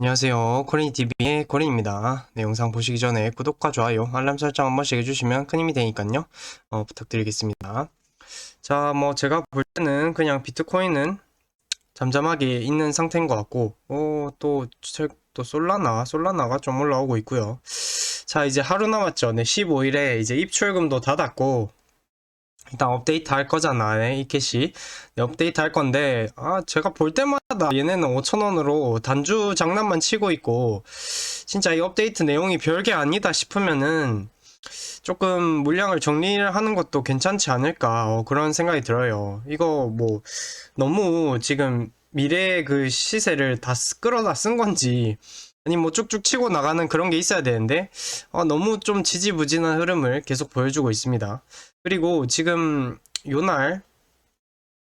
안녕하세요. 코린TV의 코린입니다. 네, 영상 보시기 전에 구독과 좋아요, 알람 설정 한 번씩 해주시면 큰 힘이 되니까요. 어, 부탁드리겠습니다. 자, 뭐 제가 볼 때는 그냥 비트코인은 잠잠하게 있는 상태인 것 같고, 어, 또, 설- 또 솔라나, 솔라나가 좀 올라오고 있고요. 자, 이제 하루 남았죠. 네, 15일에 이제 입출금도 닫았고, 일단 업데이트 할 거잖아, 네, 이캐시. 네, 업데이트 할 건데, 아, 제가 볼 때마다 얘네는 5천원으로 단주 장난만 치고 있고, 진짜 이 업데이트 내용이 별게 아니다 싶으면은, 조금 물량을 정리를 하는 것도 괜찮지 않을까, 어, 그런 생각이 들어요. 이거 뭐, 너무 지금 미래의 그 시세를 다 쓰- 끌어다 쓴 건지, 아니 뭐 쭉쭉 치고 나가는 그런 게 있어야 되는데, 어, 너무 좀 지지부진한 흐름을 계속 보여주고 있습니다. 그리고 지금 요날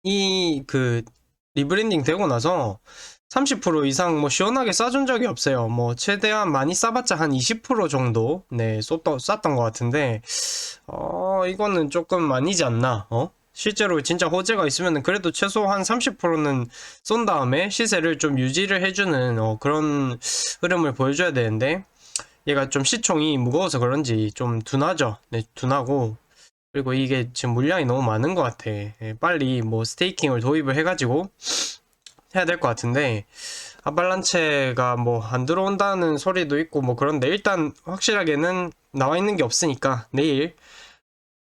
이 그 리브랜딩 되고 나서 30% 이상 뭐 시원하게 싸준 적이 없어요. 뭐 최대한 많이 싸봤자 한 20% 정도 네 쏟던 쌌던 것 같은데 어 이거는 조금 아니지 않나? 어? 실제로 진짜 호재가 있으면 그래도 최소 한 30%는 쏜 다음에 시세를 좀 유지를 해주는 어, 그런 흐름을 보여줘야 되는데 얘가 좀 시총이 무거워서 그런지 좀 둔하죠. 네, 둔하고 그리고 이게 지금 물량이 너무 많은 것 같아. 예, 빨리 뭐 스테이킹을 도입을 해가지고 해야 될 것 같은데 아발란체가 뭐 안 들어온다는 소리도 있고 뭐 그런데 일단 확실하게는 나와 있는 게 없으니까 내일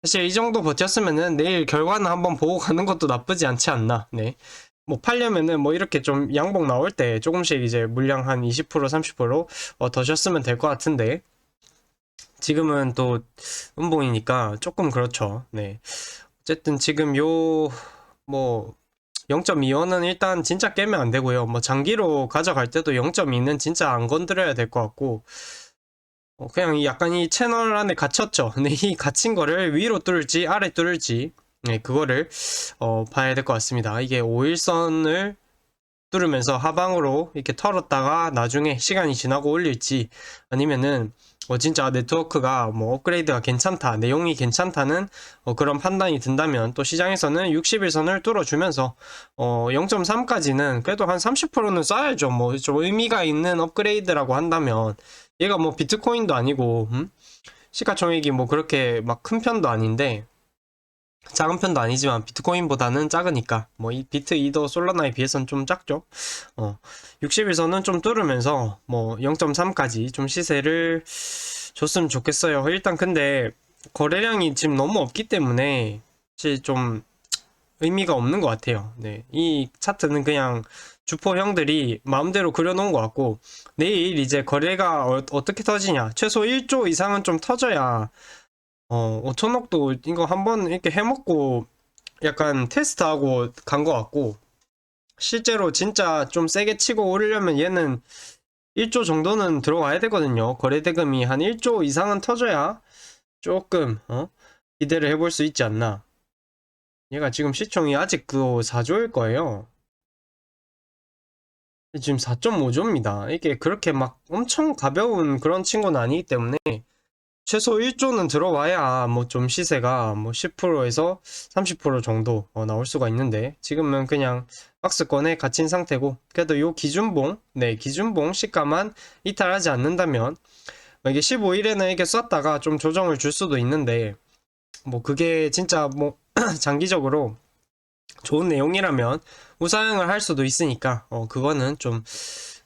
사실 이 정도 버텼으면은 내일 결과는 한번 보고 가는 것도 나쁘지 않지 않나. 네. 뭐 팔려면은 뭐 이렇게 좀 양봉 나올 때 조금씩 이제 물량 한 20% 30% 어, 더 셨으면 될 것 같은데 지금은 또 음봉이니까 조금 그렇죠. 네. 어쨌든 지금 요, 뭐, 0.25는 일단 진짜 깨면 안 되고요. 뭐, 장기로 가져갈 때도 0.2는 진짜 안 건드려야 될 것 같고, 어, 그냥 이 약간 이 채널 안에 갇혔죠. 근데 이 갇힌 거를 위로 뚫을지, 아래 뚫을지, 네, 그거를, 어, 봐야 될 것 같습니다. 이게 5일선을 뚫으면서 하방으로 이렇게 털었다가 나중에 시간이 지나고 올릴지, 아니면은, 어, 진짜 네트워크가 뭐 업그레이드가 괜찮다, 내용이 괜찮다는 어, 그런 판단이 든다면 또 시장에서는 60일선을 뚫어주면서 어, 0.3까지는 그래도 한 30%는 쌓아야죠. 뭐 좀 의미가 있는 업그레이드라고 한다면 얘가 뭐 비트코인도 아니고 음? 시가총액이 뭐 그렇게 막 큰 편도 아닌데 작은 편도 아니지만 비트코인보다는 작으니까 뭐 이 비트 이더 솔라나에 비해서는 좀 작죠. 어, 60일선은 좀 뚫으면서 뭐 0.3까지 좀 시세를 줬으면 좋겠어요. 일단 근데 거래량이 지금 너무 없기 때문에 사실 좀 의미가 없는 것 같아요. 네, 이 차트는 그냥 주포 형들이 마음대로 그려놓은 것 같고 내일 이제 거래가 어, 어떻게 터지냐 최소 1조 이상은 좀 터져야 어 5천억도 이거 한번 이렇게 해먹고 약간 테스트하고 간 것 같고 실제로 진짜 좀 세게 치고 오르려면 얘는 1조 정도는 들어와야 되거든요. 거래 대금이 한 1조 이상은 터져야 조금 어? 기대를 해볼 수 있지 않나. 얘가 지금 시총이 아직도 4조일 거예요. 지금 4.5조입니다. 이게 그렇게 막 엄청 가벼운 그런 친구는 아니기 때문에 최소 1조는 들어와야 뭐 좀 시세가 뭐 10%에서 30% 정도 어, 나올 수가 있는데 지금은 그냥 박스권에 갇힌 상태고 그래도 요 기준봉 네 기준봉 시가만 이탈하지 않는다면 뭐 이게 15일에는 이렇게 쐈다가 좀 조정을 줄 수도 있는데 뭐 그게 진짜 뭐 장기적으로 좋은 내용이라면 우상향을 할 수도 있으니까 어 그거는 좀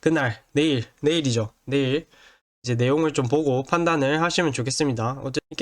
그날 내일 내일이죠. 내일 이제 내용을 좀 보고 판단을 하시면 좋겠습니다. 어쨌든